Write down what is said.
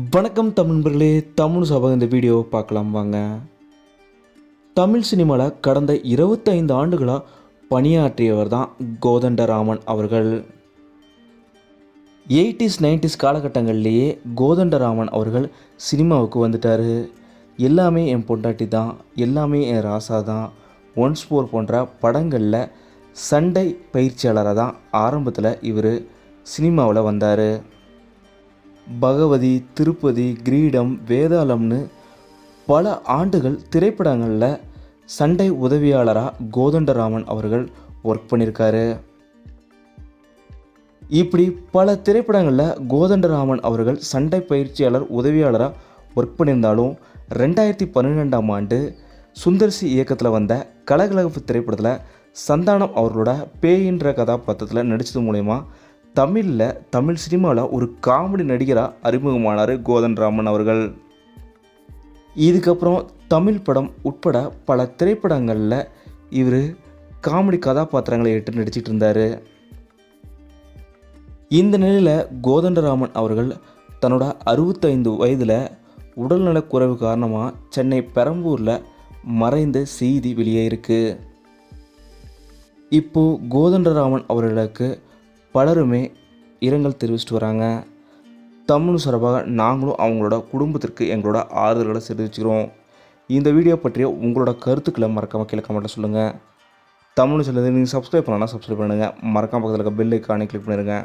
வணக்கம் தமிழ் நண்பர்களே தமிழ் சபா இந்த வீடியோ பார்க்கலாம் வாங்க. தமிழ் சினிமாவில் கடந்த இருபத்தைந்து ஆண்டுகளாக பணியாற்றியவர் தான் கோதண்டராமன் அவர்கள். எயிட்டிஸ் நைன்டிஸ் காலகட்டங்கள்லேயே கோதண்டராமன் அவர்கள் சினிமாவுக்கு வந்துட்டார். எல்லாமே என் பொண்டாட்டி தான் எல்லாமே என் ராசா தான். ஒன்ஸ் போர் போன்ற படங்களில் சண்டை பயிற்சியாளராக தான் ஆரம்பத்தில் இவர் சினிமாவில் வந்தார். பகவதி திருப்பதி கிரீடம் வேதாளம்னு பல ஆண்டுகள் திரைப்படங்களில் சண்டை உதவியாளராக கோதண்டராமன் அவர்கள் ஒர்க் பண்ணியிருக்காரு இப்படி பல திரைப்படங்களில் கோதண்டராமன் அவர்கள் சண்டை பயிற்சியாளர் உதவியாளராக ஒர்க் பண்ணியிருந்தாலும் ரெண்டாயிரத்தி பன்னிரெண்டாம் ஆண்டு சுந்தர்சி இயக்கத்தில் வந்த கலகலகப்பு திரைப்படத்தில் சந்தானம் அவர்களோட பேயின்ற கதாபாத்திரத்தில் நடித்தது மூலயமா தமிழில் தமிழ் சினிமாவில் ஒரு காமெடி நடிகராக அறிமுகமானார் கோதண்டராமன் அவர்கள். இதுக்கப்புறம் தமிழ் படம் உட்பட பல திரைப்படங்களில் இவர் காமெடி கதாபாத்திரங்களை ஏற்று நடிச்சிட்டு இருந்தார். இந்த நிலையில் கோதண்டராமன் அவர்கள் தன்னோட அறுபத்தைந்து வயதில் உடல்நலக் குறைவு காரணமாக சென்னை பெரம்பூரில் மறைந்த செய்தி வெளியே இருக்கு. இப்போது கோதண்டராமன் அவர்களுக்கு பலருமே இரங்கல் தெரிவிச்சிட்டு வராங்க. தமிழ் சார்பாக நாங்களும் அவங்களோட குடும்பத்திற்கு எங்களோட ஆறுதல்களை தெரிவிச்சுக்கிறோம். இந்த வீடியோ பற்றிய உங்களோட கருத்துக்களை மறக்காமல் கீழே கமெண்ட்டில் சொல்லுங்கள் தமிழ் சொல்லுது நீங்கள் சப்ஸ்கிரைப் பண்ணலாம் சப்ஸ்கிரைப் பண்ணுங்கள் மறக்காம பக்கத்தில் இருக்க பெல் ஐக்கானே கிளிக் பண்ணிடுங்க